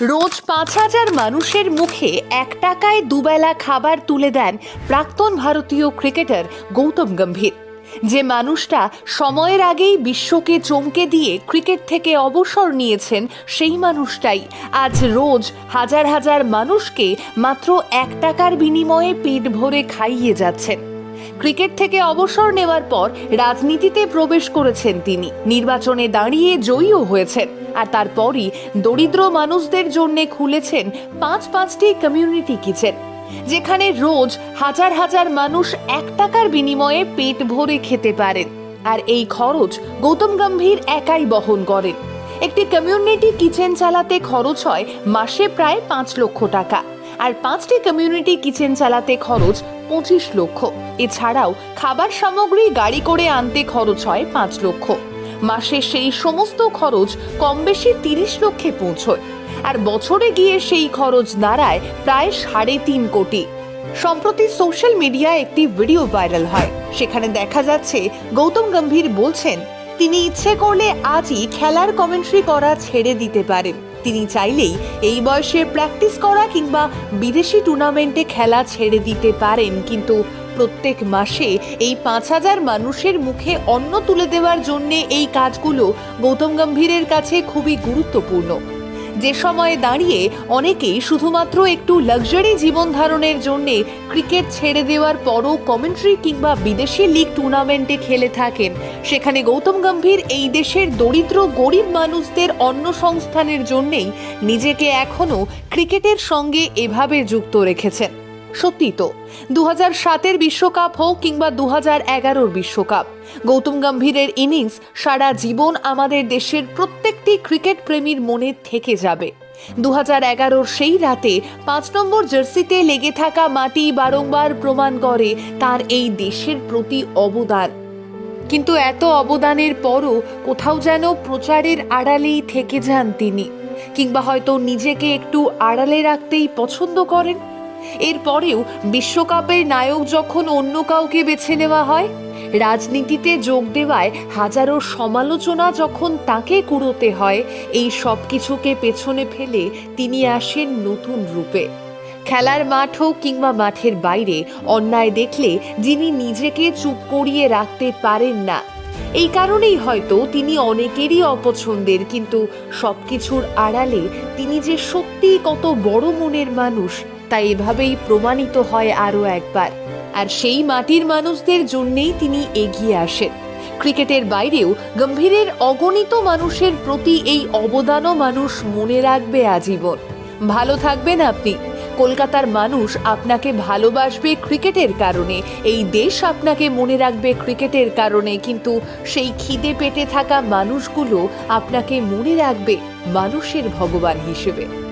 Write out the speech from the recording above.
রোজ পাঁচ হাজার মানুষের মুখে এক টাকায় দুবেলা খাবার তুলে দেন প্রাক্তন ভারতীয় ক্রিকেটার গৌতম গম্ভীর। যে মানুষটা সময়ের আগেই বিশ্বকে চমকে দিয়ে ক্রিকেট থেকে অবসর নিয়েছেন সেই মানুষটাই। আজ রোজ হাজার হাজার মানুষকে মাত্র এক টাকার বিনিময়ে পেট ভরে খাইয়ে যাচ্ছেন। ক্রিকেট থেকে অবসর নেওয়ার পর রাজনীতিতে প্রবেশ করেছেন তিনি। নির্বাচনে দাঁড়িয়ে জয়ীও হয়েছেন। আর তারপরই দরিদ্র মানুষদের জন্য খুলেছেন পাঁচ পাঁচটি কমিউনিটি কিচেন যেখানে রোজ হাজার হাজার মানুষ এক টাকার বিনিময়ে পেট ভরে খেতে পারেন। আর এই খরচ গৌতম গম্ভীর একাই বহন করেন। একটি কমিউনিটি কিচেন চালাতে খরচ হয় মাসে প্রায় পাঁচ লক্ষ টাকা, আর পাঁচটি কমিউনিটি কিচেন চালাতে খরচ পঁচিশ লক্ষ। এছাড়াও খাবার সামগ্রী গাড়ি করে আনতে খরচ হয় পাঁচ লক্ষ। মাসে সেই সমস্ত খরচ কম বেশি তিরিশ লক্ষে পৌঁছয়। আর বছরে গিয়ে সেই খরচ দাঁড়ায় প্রায় সাড়ে তিন কোটি। সম্প্রতি সোশ্যাল মিডিয়ায় একটি ভিডিও ভাইরাল হয়। সেখানে দেখা যাচ্ছে, গৌতম গম্ভীর বলছেন, তিনি ইচ্ছে করলে আজই খেলার কমেন্ট্রি করা ছেড়ে দিতে পারেন তিনি চাইলেই এই বয়সে প্র্যাকটিস করা কিংবা বিদেশি টুর্নামেন্টে খেলা ছেড়ে দিতে পারেন। কিন্তু প্রত্যেক মাসে এই পাঁচ হাজার মানুষের মুখে অন্ন তুলে দেওয়ার জন্য এই কাজগুলো গৌতম গম্ভীরের কাছে খুবই গুরুত্বপূর্ণ। যে সময়ে দাঁড়িয়ে অনেকেই শুধুমাত্র একটু লাক্সারি জীবন ধারণের জন্য ক্রিকেট ছেড়ে দেওয়ার পরও কমেন্ট্রি কিংবা বিদেশি লিগ টুর্নামেন্টে খেলে থাকেন। সেখানে গৌতম গম্ভীর এই দেশের দরিদ্র, গরিব মানুষদের অন্ন সংস্থানের জন্যেই নিজেকে এখনও ক্রিকেটের সঙ্গে এভাবে যুক্ত রেখেছেন। সত্যি তো। দু হাজার সাতের বিশ্বকাপ হোক কিংবা দু হাজার এগারোর বিশ্বকাপ, গৌতম গম্ভীরের ইনিংস সারা জীবন আমাদের দেশের প্রত্যেকটি ক্রিকেট প্রেমীর মনে থেকে যাবে। দু হাজার এগারোর সেই রাতে পাঁচ নম্বর জার্সিতে লেগে থাকা মাটি বারংবার প্রমাণ করে তার এই দেশের প্রতি অবদান। কিন্তু এত অবদানের পরও কোথাও যেন প্রচারের আড়ালেই থেকে যান তিনি, কিংবা হয়তো নিজেকে একটু আড়ালে রাখতেই পছন্দ করেন এরপরেও বিশ্বকাপের নায়ক যখন অন্য কাউকে বেছে নেওয়া হয়, রাজনীতিতে যোগ দেওয়ায় হাজারো সমালোচনা যখন তাকে কুড়োতে হয়, এই সব কিছুকে পেছনে ফেলে তিনি আসেন নতুন রূপে। খেলার মাঠ হোক কিংবা মাঠের বাইরে, অন্যায় দেখলে যিনি নিজেকে চুপ করিয়ে রাখতে পারেন না। এই কারণেই হয়তো তিনি অনেকেরই অপছন্দের, কিন্তু সবকিছুর আড়ালে তিনি যে সত্যি কত বড় মনের মানুষ তা এভাবেই প্রমাণিত হয় আরও একবার। আর সেই মাটির মানুষদের জন্যেই তিনি এগিয়ে আসেন। ক্রিকেটের বাইরেও গম্ভীরের অগণিত মানুষের প্রতি এই অবদানও মানুষ মনে রাখবে আজীবন। ভালো থাকবেন আপনি। কলকাতার মানুষ আপনাকে ভালোবাসবে ক্রিকেটের কারণে। এই দেশ আপনাকে মনে রাখবে ক্রিকেটের কারণে। কিন্তু সেই খিদে পেটে থাকা মানুষগুলো আপনাকে মনে রাখবে মানুষের ভগবান হিসেবে।